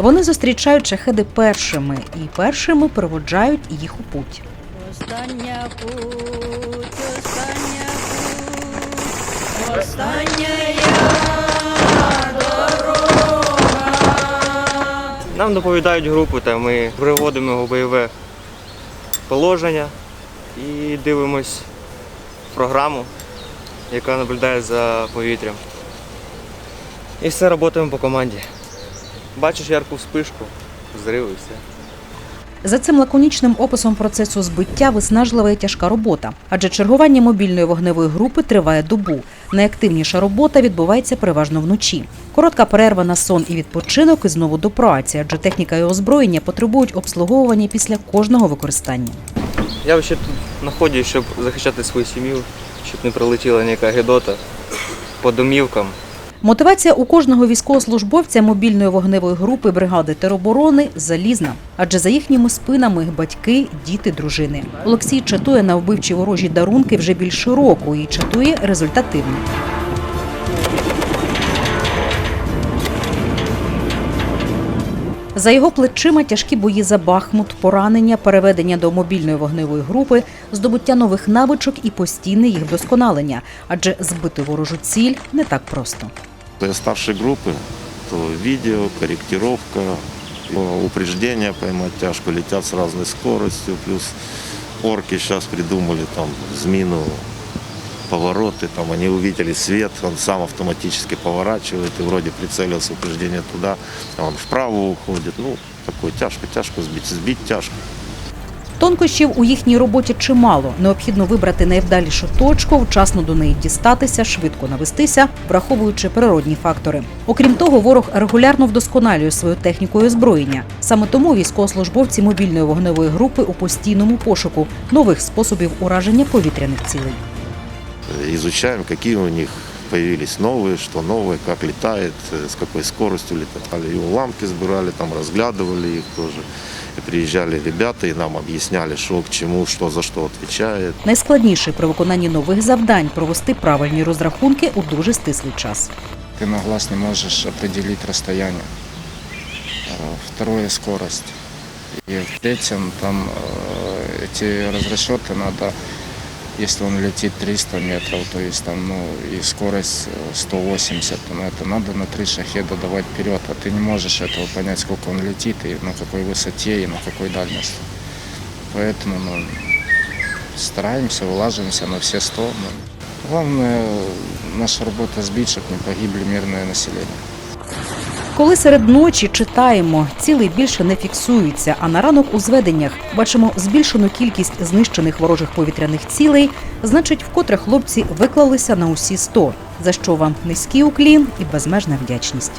Вони зустрічають шахеди першими і першими проводжають їх у путь. Остання путь, остання путь, остання Нам доповідають групу, та ми приводимо його в бойове положення і дивимось програму, яка наблюдає за повітрям. І все працюємо по команді. Бачиш ярку вспишку, зрив і все. За цим лаконічним описом процесу збиття виснажлива і тяжка робота, адже чергування мобільної вогневої групи триває добу. Найактивніша робота відбувається переважно вночі. Коротка перерва на сон і відпочинок і знову до праці, адже техніка і озброєння потребують обслуговування після кожного використання. Я ще тут знаходжусь, щоб захищати свою сім'ю, щоб не прилетіла ніяка гедота по домівкам. Мотивація у кожного військовослужбовця мобільної вогневої групи бригади тероборони залізна, адже за їхніми спинами батьки, діти, дружини. Олексій чатує на вбивчі ворожі дарунки вже більше року і чатує результативно. За його плечима тяжкі бої за Бахмут, поранення, переведення до мобільної вогневої групи, здобуття нових навичок і постійне їх вдосконалення, адже збити ворожу ціль не так просто. Я старшей группы, то видео, корректировка, э, упреждения поймать тяжко, летят с разной скоростью, плюс орки сейчас придумали там змину, повороты, там они увидели свет, он сам автоматически поворачивает и вроде прицелился упреждение туда, а он вправо уходит, ну, такой тяжко, тяжко сбить, сбить тяжко. Тонкощів у їхній роботі чимало. Необхідно вибрати найвдалішу точку, вчасно до неї дістатися, швидко навестися, враховуючи природні фактори. Окрім того, ворог регулярно вдосконалює свою техніку і озброєння. Саме тому військовослужбовці мобільної вогневої групи у постійному пошуку нових способів ураження повітряних цілей. Изучаем, какие у них появились новые, что новое, как летает, э, с какой скоростью летали. И уламки сбирали, там разглядывали их тоже. И приезжали ребята и нам объясняли, что к чему, что за что отвечает. Найскладніше при виконанні нових завдань провести правильні розрахунки у дуже стислий час. Ты на глаз не можешь определить расстояние. Э, Второе – скорость. И в третьем, там э, эти разрасчеты надо, если он летит 300 метров, то есть там, ну, и скорость э, 180, ну, это надо на три шахеда давать вперед, а ты не можешь этого понять, сколько он летит, и на какой высоте, и на какой дальности. Поэтому, ну, стараемся, вылаживаемся на все сто. ну. Главное, наша работа сбить, чтобы не погибли мирное население. Коли серед ночі читаємо, цілий більше не фіксується, а на ранок у зведеннях бачимо збільшену кількість знищених ворожих повітряних цілей, значить, вкотре хлопці виклалися на усі 100, за що вам низький уклін і безмежна вдячність.